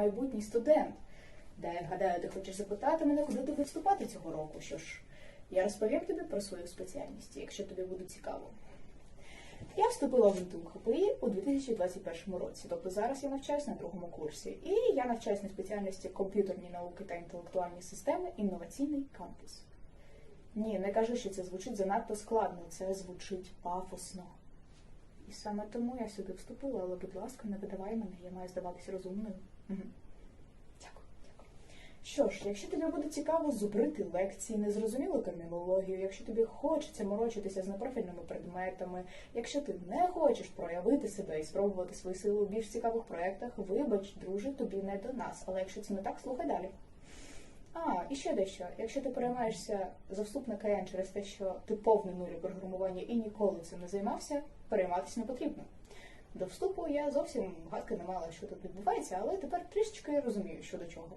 майбутній студент. Де, гадаю, ти хочеш запитати мене, куди ти будеш вступати цього року. Що ж, я розповім тобі про свою спеціальність, якщо тобі буде цікаво. Я вступила в НТУ ХПІ у 2021 році, тобто зараз я навчаюсь на другому курсі. І я навчаюсь на спеціальності комп'ютерні науки та інтелектуальні системи інноваційний кампус. Ні, не кажу, що це звучить занадто складно, це звучить пафосно. І саме тому я сюди вступила, але, будь ласка, не видавай мене, я маю здаватися розумною. Дякую. Що ж, якщо тобі буде цікаво зубрити лекції, незрозумілу термінологію, якщо тобі хочеться морочитися з непрофільними предметами, якщо ти не хочеш проявити себе і спробувати свої сили у більш цікавих проєктах, вибач, друже, тобі не до нас. Але якщо це не так, слухай далі. І ще дещо. Якщо ти переймаєшся за вступ на КН через те, що ти повний нуль у програмуванні і ніколи цим не займався, перейматися не потрібно. До вступу я зовсім гадки не мала, що тут відбувається, але тепер трішечки розумію, що до чого.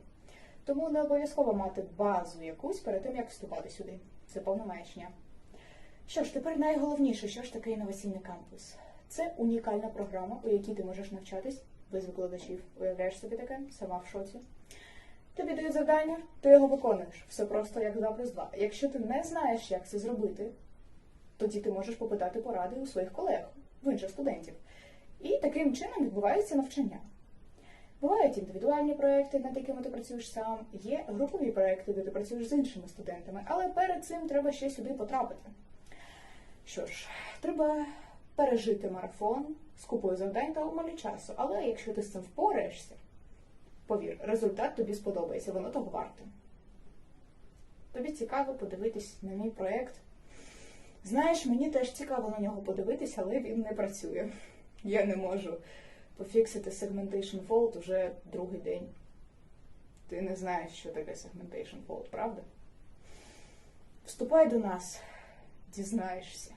Тому не обов'язково мати базу якусь перед тим, як вступати сюди. Це повна маячня. Що ж, тепер найголовніше, що ж таке інноваційний кампус? Це унікальна програма, у якій ти можеш навчатись без викладачів. Уявляєш собі таке? Сама в шоці. Тобі дають завдання, ти його виконуєш. Все просто як 2 плюс 2. Якщо ти не знаєш, як це зробити, тоді ти можеш попитати поради у своїх колег, в інших студентів. І таким чином відбувається навчання. Бувають індивідуальні проекти, над якими ти працюєш сам, є групові проекти, де ти працюєш з іншими студентами, але перед цим треба ще сюди потрапити. Що ж, треба пережити марафон з купою завдань та умалі часу. Але якщо ти з цим впораєшся, повір, результат тобі сподобається, воно того варте. Тобі цікаво подивитись на мій проєкт. Знаєш, мені теж цікаво на нього подивитись, але він не працює. Я не можу пофіксити segmentation fault уже другий день. Ти не знаєш, що таке segmentation fault, правда? Вступай до нас, дізнаєшся.